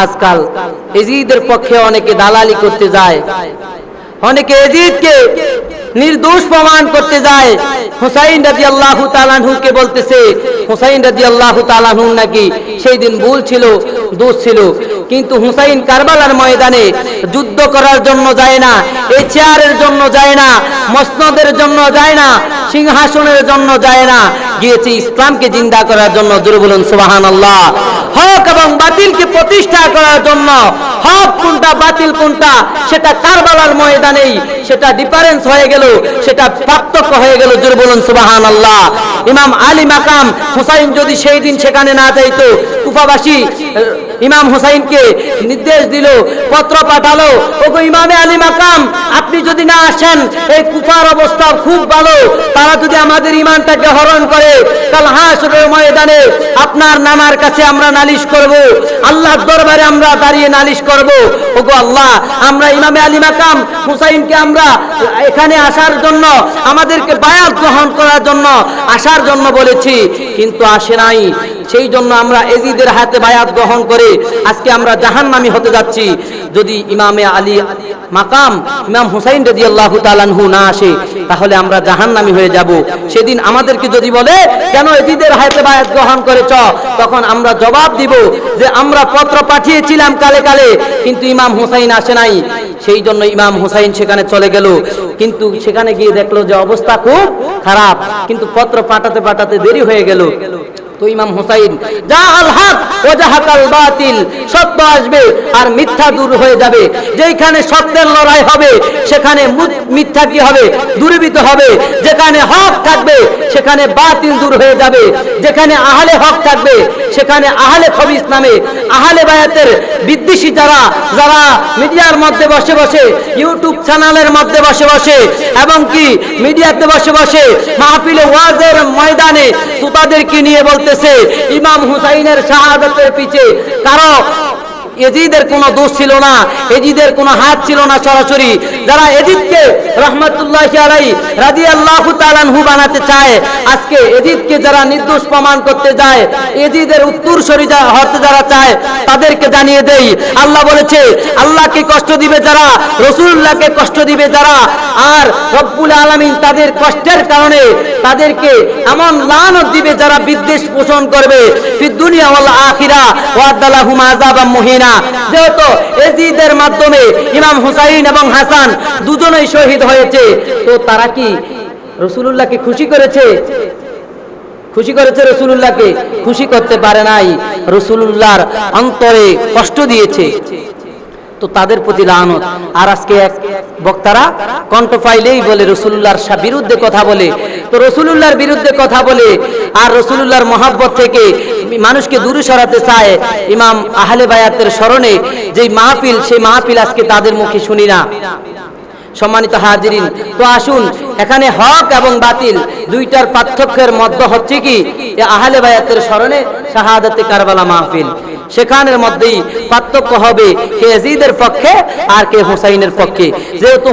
আজকাল এজিদের পক্ষে অনেকে দালালি করতে যায়। অনেকে এজিদকে নির্দোষ প্রমাণ করতে যায়। হুসাইন রাজি আল্লাহ তালানহুকে বলতেছে, হুসাইন রাজি আল্লাহ তালানহু নাকি সেই দিন ভুল ছিল, দোষ ছিল। কিন্তু হুসাইন কারবালার ময়দানে যুদ্ধ করার জন্য যায় না এই চেয়ারের জন্য যায় না, মসনদের জন্য যায় না, সিংহাসনের জন্য যায় না। গিয়েছে ইসলামকে জিন্দা করার জন্য। জোরে বলুন সুবাহান আল্লাহ হক এবং বাতিলকে প্রতিষ্ঠা করার জন্য হক কোনটা, বাতিল কোনটা, সেটা কারবালার ময়দানেই সেটা ডিফারেন্স হয়ে গেল, সেটা পার্থক্য হয়ে গেল, জোর বলুন সুবাহান আল্লাহ ইমাম আলী মাকাম হুসাইন যদি সেই দিন সেখানে না যাইতো, কুফাবাসী ইমাম হুসাইনকে নির্দেশ দিল, পত্র পাঠালো। ওগো ইমামে আলী মাকাম, আপনি যদি না আসেন, এই কুফার অবস্থা খুব ভালো। তারা যদি আমাদের ইমানটাকে হরণ করে, কাল হাসরের ময়দানে আপনার নানার কাছে আমরা নালিশ করব, আল্লাহর দরবারে আমরা দাঁড়িয়ে নালিশ করব। ওগো আল্লাহ, আমরা ইমামে আলী মাকাম, হুসাইনকে আমরা এখানে আসার জন্য, আমাদেরকে বায়াত গ্রহণ করার জন্য আসার জন্য বলেছি, কিন্তু আসে নাই। সেই জন্য আমরা এজিদের হাতে বায়াত গ্রহণ করে আজকে আমরা জাহান্নামী হতে যাচ্ছি। যদি ইমামে আলী মাকাম, ইমাম হুসাইন রাজি আল্লাহ তালানহু না আসে, তাহলে আমরা জাহান্নামী হয়ে যাব। সেদিন আমাদেরকে যদি বলে, কেন এজিদের হাতে বায়াত গ্রহণ করেছ? তখন আমরা জবাব দিব যে, আমরা পত্র পাঠিয়েছিলাম কালে কালে, কিন্তু ইমাম হুসাইন আসে নাই। সেই জন্য ইমাম হুসাইন সেখানে চলে গেল। কিন্তু সেখানে গিয়ে দেখল যে অবস্থা খুব খারাপ। কিন্তু পত্র পাঠাতে পাঠাতে দেরি হয়ে গেল। ইমাম হুসাইন যা আল হক ও বাতিল, সত্য আসবে আর মিথ্যা দূর হয়ে যাবে। যেখানে সত্যের লড়াই হবে, সেখানে মিথ্যা কি হবে? দূরীভূত হবে। যেখানে হক থাকবে সেখানে বাতিল দূর হয়ে যাবে, যেখানে আহলে হক থাকবে, সেখানে আহলে খবিস নামে আহলে বায়াতের বিদ্বেষী যারা যারা মিডিয়ার মধ্যে বসে বসে, ইউটিউব চ্যানেলের মধ্যে বসে বসে, এবং কি মিডিয়াতে বসে বসে মাহফিলে ওয়াজের ময়দানে শ্রোতাদেরকে নিয়ে বলতেছে, ইমাম হুসাইনের শাহাদাতের পিছে কারও এজিদের কোনো দোষ ছিল না, এজিদের কোনো হাত ছিল না সরাসরি। যারা এজিদকে রহমতুল্লাহ আলাই রাজি আল্লাহ তালানহু বানাতে চায়, আজকে এজিদকে যারা নির্দোষ প্রমাণ করতে যায়, এজিদের উত্তর সরি হতে যারা চায়, তাদেরকে জানিয়ে দেই। আল্লাহ বলেছে, আল্লাহকে কষ্ট দিবে যারা রসুল্লাহকে কষ্ট দিবে যারা, আর রব্বুল আলমিন তাদের কষ্টের কারণে তাদেরকে এমন লানত দিবে যারা বিদ্বেষ পোষণ করবে। দুনিয়া ওয়াল আখিরা ওয়াদালাহুম আযাবাম মুহিনা। যেহেতু এজিদের মাধ্যমে ইমাম হুসাইন এবং হাসান দুজনেই শহীদ হয়েছে, তো তারা কি রসুলুল্লাহকে খুশি করেছে? খুশি করেছে রসুলুল্লাহকে? খুশি করতে পারে নাই। রসুলুল্লাহর অন্তরে কষ্ট দিয়েছে। তো তাদের প্রতি লানত। আর আজকে এক বক্তারা কণ্ঠ পাইলেই বলে রসুল্লাহর বিরুদ্ধে কথা বলে। তো রসুলুল্লাহর বিরুদ্ধে কথা বলে, আর রসুলুল্লাহর মহাব্বত থেকে মানুষকে দূরে সরাতে চায় ইমাম আহলে বায়াতের স্মরণে। যেই মাহফিল, সেই মাহফিল আজকে তাদের মুখে শুনি না। সম্মানিত হাজিরিন, তো আসুন, এখানে হক এবং বাতিল দুইটার পার্থক্যের মধ্যে হচ্ছে কি? আহলে বায়াতের স্মরণে শাহাদাতে কারবালা মাহফিল। সেখানের মধ্যেই পার্থক্য হবে কে জিদের পক্ষে আর কে হুসাইনের পক্ষে। যেহেতু